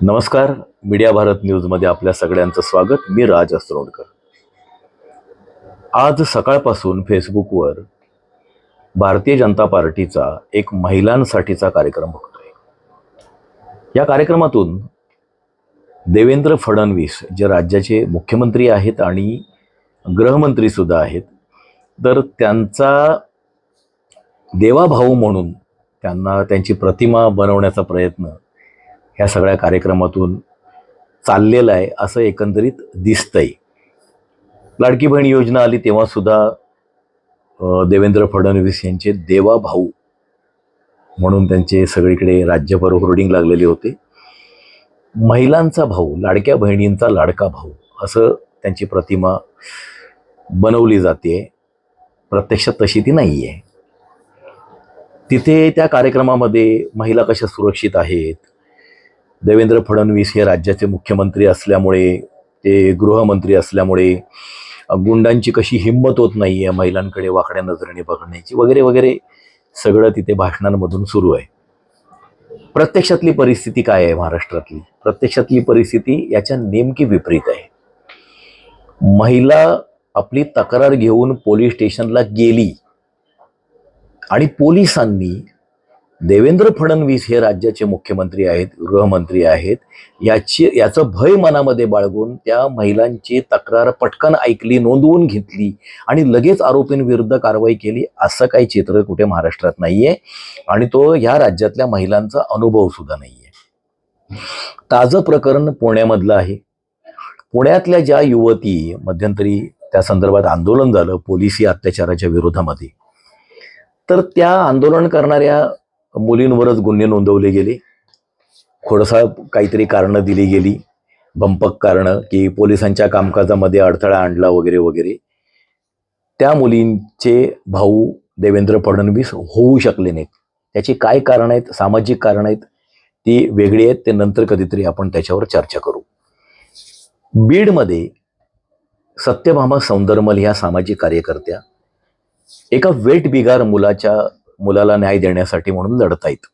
नमस्कार. मीडिया भारत न्यूजमध्ये आपल्या सगळ्यांचं स्वागत. मी राज असरोडकर आज सकाळपासून फेसबुकवर भारतीय जनता पार्टीचा एक महिलांसाठीचा कार्यक्रम बघतोय या कार्यक्रमातून देवेंद्र फडणवीस जे राज्याचे मुख्यमंत्री आहेत आणि गृहमंत्री सुद्धा आहेत तर त्यांचा देवाभाऊ म्हणून त्यांना त्यांची प्रतिमा बनवण्याचा प्रयत्न ह्या सगळ्या कार्यक्रमातून चाललेलं आहे असं एकंदरीत दिसतंय. लाडकी बहीण योजना आली तेव्हासुद्धा देवेंद्र फडणवीस यांचे देवा भाऊ म्हणून त्यांचे सगळीकडे राज्यभर होर्डिंग लागलेले होते. महिलांचा भाऊ लाडक्या बहिणींचा लाडका भाऊ असं त्यांची प्रतिमा बनवली जाते. प्रत्यक्षात तशी ती नाही आहे तिथे त्या कार्यक्रमामध्ये महिला कशा सुरक्षित आहेत? देवेंद्र फडणवीस हे राज्याचे मुख्यमंत्री असल्यामुळे ते गृहमंत्री असल्यामुळे गुंडांची कशी हिंमत होत नाही आहे महिलांकडे वाकड्या नजरेने बघण्याची वगैरे वगैरे सगळं तिथे भाषणांमधून सुरू आहे. प्रत्यक्षातली परिस्थिती काय आहे महाराष्ट्रातली? प्रत्यक्षातली परिस्थिती याच्या नेमकी विपरीत आहे. महिला आपली तक्रार घेऊन पोलीस स्टेशनला गेली आणि पोलिसांनी देवेंद्र फडणवीस हे राज्याचे मुख्यमंत्री आहेत गृहमंत्री आहेत. याची याचं भय मनामध्ये बाळगून त्या महिलांची तक्रार पटकन ऐकली नोंदवून घेतली आणि लगेच आरोपींविरुद्ध कारवाई केली असं काही चित्र कुठे महाराष्ट्रात नाहीये आणि तो ह्या राज्यातल्या महिलांचा अनुभव सुद्धा नाहीये. ताजं प्रकरण पुण्यामधलं आहे. पुण्यातल्या ज्या युवती मध्यंतरी त्या संदर्भात आंदोलन झालं पोलिसी अत्याचाराच्या विरोधामध्ये. तर त्या आंदोलन करणाऱ्या मुलींवरच गुन्हे नोंदवले गेले. खोडसाळ काहीतरी कारणं दिली गेली. भंपक कारणं की पोलिसांच्या कामकाजामध्ये अडथळा आणला वगैरे वगैरे. त्या मुलींचे भाऊ देवेंद्र फडणवीस होऊ शकले नाहीत. त्याची काय कारणं आहेत सामाजिक कारण आहेत ती वेगळी आहेत ते नंतर कधीतरी आपण त्याच्यावर चर्चा करू. बीडमध्ये सत्यभामा सौंदरमल ह्या सामाजिक कार्यकर्त्या एका वेट बिगार मुलाच्या मुलाला न्याय देण्यासाठी म्हणून लढतायत.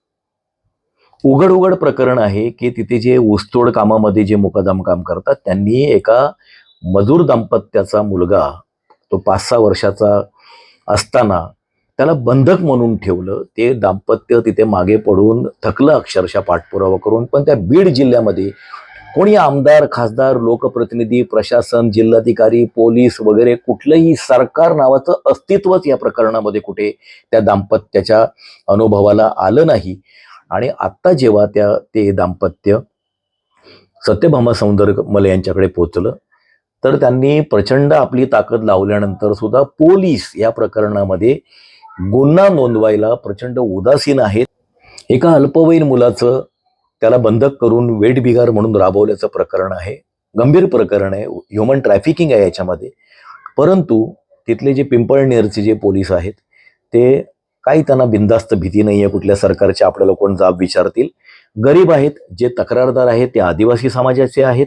उघड उघड प्रकरण आहे की तिथे जे ऊसतोड कामामध्ये जे मुकादम काम करतात त्यांनी एका मजूर दाम्पत्याचा मुलगा तो पाच सहा वर्षाचा असताना त्याला बंधक म्हणून ठेवलं. ते दाम्पत्य तिथे मागे पडून थकलं अक्षरशः पाठपुरावा करून पण त्या बीड जिल्ह्यामध्ये कोणी आमदार खासदार लोकप्रतिनिधी प्रशासन जिल्हाधिकारी पोलीस वगैरे कुठलंही सरकार नावाचं अस्तित्वच या प्रकरणामध्ये कुठे त्या दाम्पत्याच्या अनुभवाला आलं नाही. आणि आत्ता जेव्हा त्या ते दाम्पत्य सत्यभामा सौंदरमल यांच्याकडे पोचलं तर त्यांनी प्रचंड आपली ताकद लावल्यानंतर सुद्धा पोलीस या प्रकरणामध्ये गुन्हा नोंदवायला प्रचंड उदासीन आहेत. एका अल्पवयीन मुलाचं त्याला बंधक करून वेट बिगार म्हणून राबवल्याचं प्रकरण आहे. गंभीर प्रकरण आहे. ह्युमन ट्रॅफिकिंग आहे याच्यामध्ये. परंतु तिथले जे पिंपळनेरचे जे पोलीस आहेत ते काही त्यांना बिंदास्त भीती नाही आहे कुठल्या सरकारचे आपल्याला कोण जाब विचारतील. गरीब आहेत जे तक्रारदार आहेत ते आदिवासी समाजाचे आहेत.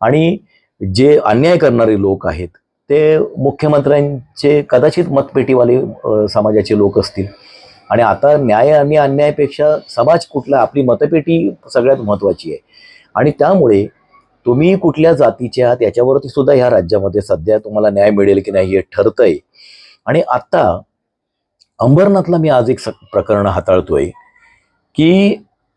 आणि जे अन्याय करणारे लोक आहेत ते मुख्यमंत्र्यांचे कदाचित मतपेटीवाले समाजाचे लोक असतील. आणि आता न्याय आणि अन्यायापेक्षा समाज कुठला आपली मतपेटी सगळ्यात महत्त्वाची आहे. आणि त्यामुळे तुम्ही कुठल्या जातीचे आहात याच्यावरती सुद्धा ह्या राज्यामध्ये सध्या तुम्हाला न्याय मिळेल की नाही हे ठरतंय. आणि आत्ता अंबरनाथला मी आज एक स प्रकरण हाताळतोय की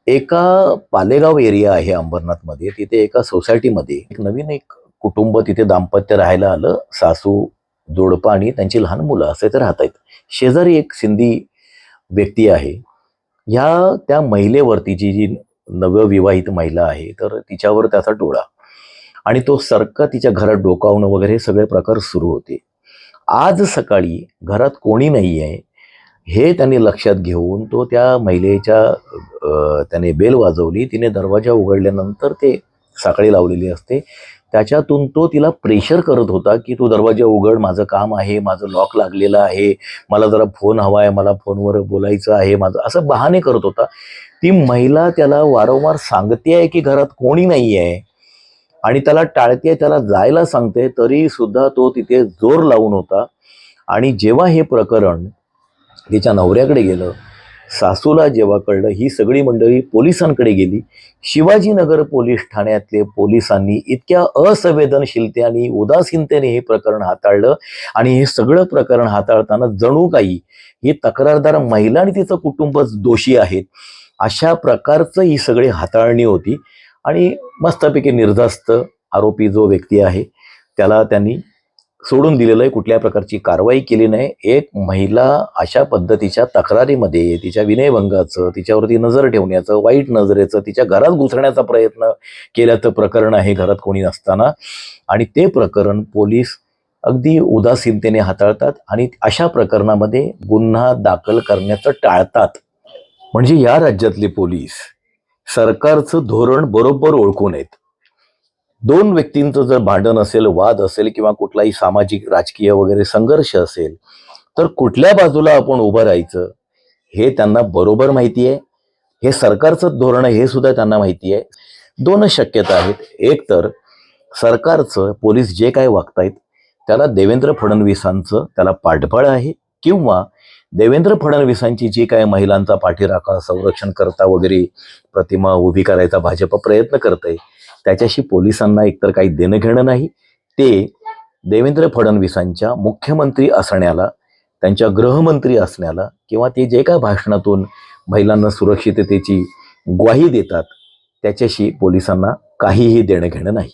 एका पालेगाव एरिया आहे अंबरनाथमध्ये तिथे एका सोसायटीमध्ये एक नवीन एक कुटुंब तिथे दाम्पत्य राहायला आलं सासू जोडपं आणि त्यांची लहान मुलं असे ते राहत आहेत शेजारी एक सिंधी व्यक्ती आहे. ह्या त्या महिलेवरती जी जी नवविवाहित महिला आहे तर तिच्यावर त्याचा डोळा. आणि तो सरका तिच्या घरात डोकावणं वगैरे हे सगळे प्रकार सुरू होते. आज सकाळी घरात कोणी नाही आहे हे त्यांनी लक्षात घेऊन तो त्या महिलेच्या त्याने बेल वाजवली तिने दरवाजा उघडल्यानंतर ते साखळी लावलेली असते. त्याच्यातून तो तिला प्रेशर करत होता की तू दरवाजा उघड माझं काम आहे माझं लॉक लागलेलं आहे मला जरा फोन हवा आहे मला फोनवर बोलायचं आहे माझं असं बहाणे करत होता. ती महिला त्याला वारंवार सांगते आहे की घरात कोणी नाही आहे आणि त्याला टाळते त्याला जायला सांगते तरी सुद्धा तो तिथे जोर लावून होता. आणि जेव्हा हे प्रकरण तिच्या नवऱ्याकडे गेलं सासूला जेव्हा कळलं ही सगळी मंडळी पोलिसांकडे गेली. शिवाजीनगर पोलीस ठाण्यातले पोलिसांनी इतक्या असंवेदनशीलतेने उदासीनतेने हे प्रकरण हाताळलं आणि हे सगळं प्रकरण हाताळताना जणू काही ही तक्रारदार महिला आणि तिचं कुटुंबच दोषी आहेत. अशा प्रकारचं ही सगळी हाताळणी होती आणि मस्तपैकी निर्धास्त आरोपी जो व्यक्ती आहे त्याला त्यांनी सोडून दिलेलं आहे कुठल्या प्रकारची कारवाई केली नाही. एक महिला अशा पद्धतीच्या तक्रारीमध्ये तिच्या विनयभंगाचं तिच्यावरती नजर ठेवण्याचं वाईट नजरेचं तिच्या घरात घुसण्याचा प्रयत्न केल्याचं प्रकरण आहे घरात कोणी नसताना. आणि ते प्रकरण पोलीस अगदी उदासीनतेने हाताळतात आणि अशा प्रकरणामध्ये गुन्हा दाखल करण्याचं टाळतात. म्हणजे या राज्यातले पोलीस सरकारचं धोरण बरोबर ओळखून आहेत दोन व्यक्तींचं जर भांडण असेल वाद असेल किंवा कुठलाही सामाजिक राजकीय वगैरे संघर्ष असेल तर कुठल्या बाजूला आपण उभं राहायचं हे त्यांना बरोबर माहिती आहे हे सरकारचं धोरण हे सुद्धा त्यांना माहिती आहे दोनच शक्यता आहेत. एक तर सरकारचं पोलीस जे काय वागतायत त्याला देवेंद्र फडणवीसांचं त्याला पाठबळ आहे किंवा देवेंद्र फडणवीसांची जी काय महिलांचा पाठीराखा संरक्षण करता वगैरे प्रतिमा उभी करायचा भाजप प्रयत्न करत आहे त्याच्याशी पोलिसांना एकतर काही देणं घेणं नाही ते देवेंद्र फडणवीसांच्या मुख्यमंत्री असण्याला त्यांच्या गृहमंत्री असण्याला किंवा ते जे काय भाषणातून महिलांना सुरक्षिततेची ग्वाही देतात त्याच्याशी पोलिसांना काहीही देणं घेणं नाही.